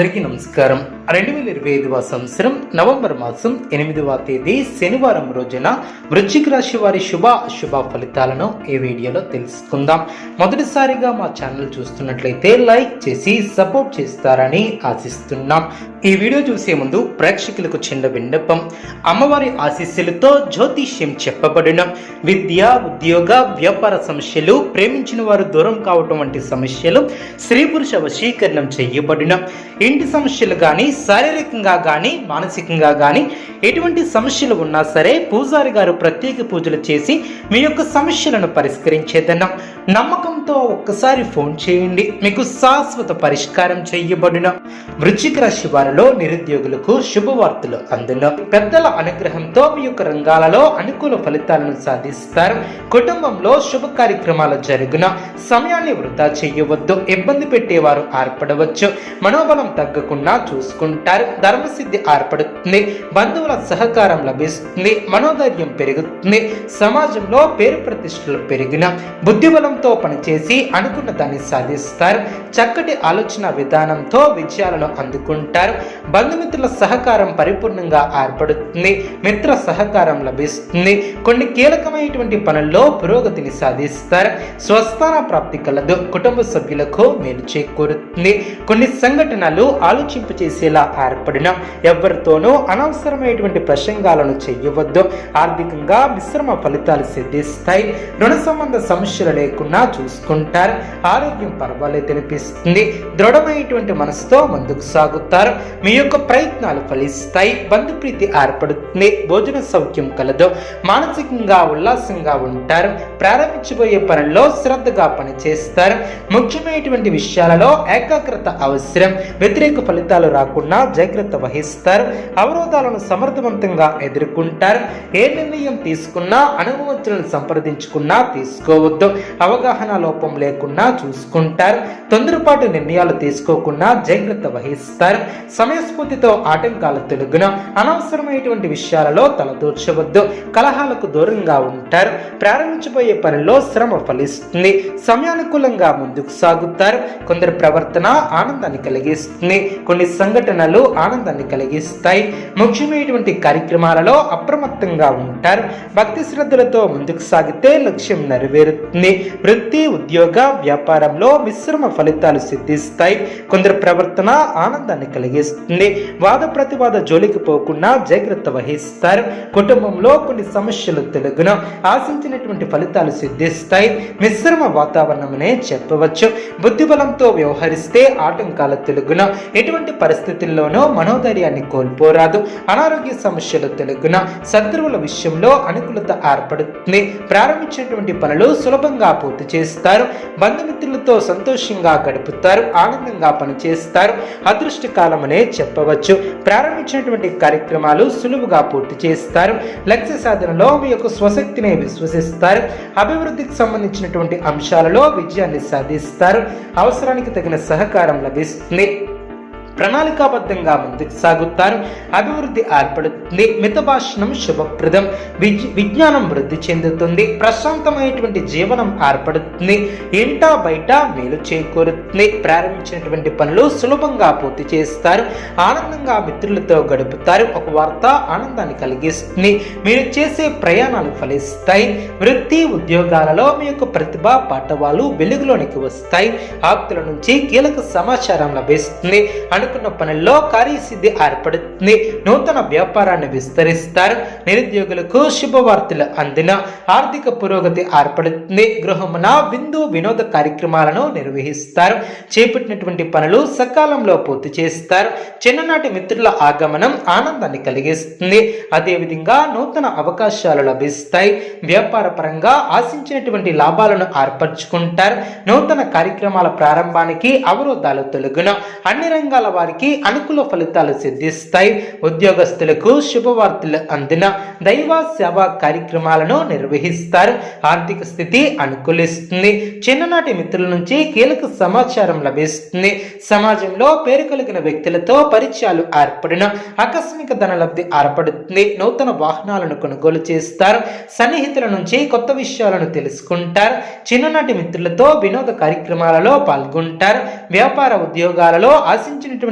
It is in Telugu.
అందరికీ నమస్కారం. రెండు వేల ఇరవై ఐదవ సంవత్సరం నవంబర్ మాసం ఎనిమిదవ తేదీ శనివారం రోజున వృశ్చిక రాశి వారి శుభ శుభ ఫలితాలను ఈ వీడియోలో తెలుసుకుందాం. మొదటిసారిగా మా ఛానల్ చూస్తున్నట్లయితే లైక్ చేసి సపోర్ట్ చేస్తారని ఆశిస్తున్నాం. ఈ వీడియో చూసే ముందు ప్రేక్షకులకు చిన్న విన్నపం. అమ్మవారి ఆశీస్సులతో జ్యోతిష్యం చెప్పబడిన. విద్య ఉద్యోగ వ్యాపార సమస్యలు ప్రేమించిన వారు దూరం కావటం వంటి సమస్యలు స్త్రీ పురుష వశీకరణం చేయబడిన. ఇంటి సమస్యలు కానీ శారీరకంగా కానీ మానసికంగా కానీ ఎటువంటి సమస్యలు ఉన్నా సరే పూజారి గారు ప్రత్యేక పూజలు చేసి మీ యొక్క సమస్యలను పరిష్కరించేదన్నాం నమ్మకంతో ఒక్కసారి ఫోన్ చేయండి. మీకు శాశ్వత పరిష్కారం చేయబడిన. వృశ్చిక రాశి వారిలో నిరుద్యోగులకు శుభవార్తలు అందులో పెద్దల అనుగ్రహంతో మీ యొక్క రంగాలలో అనుకూల ఫలితాలను సాధిస్తారు. కుటుంబంలో శుభ కార్యక్రమాలు జరుగున. సమయాన్ని వృధా చేయవద్దు. ఇబ్బంది పెట్టేవారు ఏర్పడవచ్చు. మనోబలం తగ్గకుండా చూసుకో చూసుకుంటారు. ధర్మసిద్ధి ఏర్పడుతుంది. బంధువుల సహకారం లభిస్తుంది. మనోధైర్యం పెరుగుతుంది. సమాజంలో పేరు ప్రతిష్టలు పెరిగిన బుద్ధిబలంతో పనిచేసి అనుకున్న దాన్ని సాధిస్తారు. చక్కటి ఆలోచన విధానంతో విజయాలను అందుకుంటారు. బంధుమిత్రుల సహకారం పరిపూర్ణంగా ఏర్పడుతుంది. మిత్ర సహకారం లభిస్తుంది. కొన్ని కీలకమైనటువంటి పనుల్లో పురోగతిని సాధిస్తారు. స్వస్థాన ప్రాప్తి కలదు. కుటుంబ సభ్యులకు మేలు చేకూరుతుంది. కొన్ని సంఘటనలు ఇలా ఏర్పడిన ఎవరితోనూ అనవసరమైనటువంటి ప్రసంగాలను చేయవద్దు. ఆర్థికంగా మిశ్రమ ఫలితాలు సిద్ధిస్తాయి. రుణ సంబంధ సమస్యలు లేకుండా చూసుకుంటారు. ఆరోగ్యం పర్వాలేదు అనిపిస్తుంది. దృఢమైనటువంటి మనసుతో ముందుకు సాగుతారు. మీ యొక్క ప్రయత్నాలు ఫలిస్తాయి. బంధుప్రీతి ఏర్పడుతుంది. భోజన సౌఖ్యం కలదు. మానసికంగా ఉల్లాసంగా ఉంటారు. ప్రారంభించబోయే పనుల్లో శ్రద్ధగా పనిచేస్తారు. ముఖ్యమైనటువంటి విషయాలలో ఏకాగ్రత అవసరం. వ్యతిరేక ఫలితాలు రాకుండా జాగ్రత్త వహిస్తారు. అవరోధాలను సమర్థవంతంగా ఎదుర్కొంటారు. ఏ నిర్ణయం తీసుకున్నా అనుభవంతులను సంప్రదించుకున్నా తీసుకోవద్దు. అవగాహన లోపం లేకుండా చూసుకుంటారు. తొందరపాటు నిర్ణయాలు తీసుకోకుండా జాగ్రత్త వహిస్తారు. సమయస్ఫూర్తితో ఆటంకాలు తొలగున అనవసరమైనటువంటి విషయాలలో తలదూర్చవద్దు. కలహాలకు దూరంగా ఉంటారు. ప్రారంభించబోయే పనిలో శ్రమ ఫలిస్తుంది. సమయానుకూలంగా ముందుకు సాగుతారు. కొందరి ప్రవర్తన ఆనందాన్ని కలిగిస్తుంది. కొన్ని సంఘటన సంఘటనలు ఆనందాన్ని కలిగిస్తాయి. ముఖ్యమైనటువంటి కార్యక్రమాలలో అప్రమత్తంగా ఉంటారు. భక్తి శ్రద్ధలతో ముందుకు సాగితే లక్ష్యం నెరవేరుతుంది. వృత్తి ఉద్యోగ వ్యాపారంలో మిశ్రమ ఫలితాలు సిద్ధిస్తాయి. కొందరు ప్రవర్తన ఆనందాన్ని కలిగిస్తుంది. వాద ప్రతివాద జోలికి పోకుండా జాగ్రత్త వహిస్తారు. కుటుంబంలో కొన్ని సమస్యలు తెలుగున ఆశించినటువంటి ఫలితాలు సిద్ధిస్తాయి. మిశ్రమ వాతావరణమనే చెప్పవచ్చు. బుద్ధిబలంతో వ్యవహరిస్తే ఆటంకాల తెలుగున. ఎటువంటి పరిస్థితి పరిస్థితుల్లోనూ మనోధైర్యాన్ని కోల్పోరాదు. అనారోగ్య సమస్యలు తెలుగున శత్రువుల విషయంలో అనుకూలత ఏర్పడుతుంది. ప్రారంభించినటువంటి పనులు సులభంగా పూర్తి చేస్తారు. బంధుమిత్రులతో సంతోషంగా గడుపుతారు. ఆనందంగా పనిచేస్తారు. అదృష్టకాలం అనే చెప్పవచ్చు. ప్రారంభించినటువంటి కార్యక్రమాలు సులువుగా పూర్తి చేస్తారు. లక్ష్య సాధనలో మీ యొక్క స్వశక్తిని విశ్వసిస్తారు. అభివృద్ధికి సంబంధించినటువంటి అంశాలలో విజయాన్ని సాధిస్తారు. అవసరానికి తగిన సహకారం లభిస్తుంది. ప్రణాళికాబద్ధంగా ముందుకు సాగుతారు. అభివృద్ధి ఏర్పడుతుంది. మితభాషణం శుభప్రదం. విజ్ విజ్ఞానం వృద్ధి చెందుతుంది. ప్రశాంతమైనటువంటి జీవనం ఏర్పడుతుంది. ఇంటా బయట మేలు చేకూరుతుంది. ప్రారంభించినటువంటి పనులు సులభంగా పూర్తి చేస్తారు. ఆనందంగా మిత్రులతో గడుపుతారు. ఒక వార్త ఆనందాన్ని కలిగిస్తుంది. మీరు చేసే ప్రయాణాలు ఫలిస్తాయి. వృత్తి ఉద్యోగాలలో మీ యొక్క ప్రతిభ పాఠవాలు వెలుగులోనికి వస్తాయి. ఆప్తుల నుంచి కీలక సమాచారం లభిస్తుంది. అనుకున్న పనుల్లో కార్యసిద్ధి ఏర్పడుతుంది. నూతన వ్యాపారాన్ని విస్తరిస్తారు. నిరుద్యోగులకు శుభవార్తలు అందిన ఆర్థిక పురోగతి ఏర్పడుతుంది. గృహమున విందు వినోద కార్యక్రమాలను నిర్వహిస్తారు. చేపట్టినటువంటి పనులు సకాలంలో పూర్తి చేస్తారు. చిన్ననాటి మిత్రుల ఆగమనం ఆనందాన్ని కలిగిస్తుంది. అదేవిధంగా నూతన అవకాశాలు లభిస్తాయి. వ్యాపార పరంగా ఆశించినటువంటి లాభాలను ఏర్పరచుకుంటారు. నూతన కార్యక్రమాల ప్రారంభానికి అవరోధాలు తొలగున అన్ని రంగాల వారికి అనుకూల ఫలితాలు సిద్ధిస్తాయి. ఉద్యోగస్తులకు శుభవార్తలు అందిన దైవ సేవా కార్యక్రమాలను నిర్వహిస్తారు. ఆర్థిక స్థితి అనుకూలిస్తుంది. చిన్ననాటి మిత్రుల నుంచి కీలక సమాచారం లభిస్తుంది. సమాజంలో పేరు కలిగిన వ్యక్తులతో పరిచయాలు ఏర్పడిన ఆకస్మిక ధన లబ్ధి ఏర్పడుతుంది. నూతన వాహనాలను కొనుగోలు చేస్తారు. సన్నిహితుల నుంచి కొత్త విషయాలను తెలుసుకుంటారు. చిన్ననాటి మిత్రులతో వినోద కార్యక్రమాలలో పాల్గొంటారు. వ్యాపార ఉద్యోగాలలో ఆశించిన పురో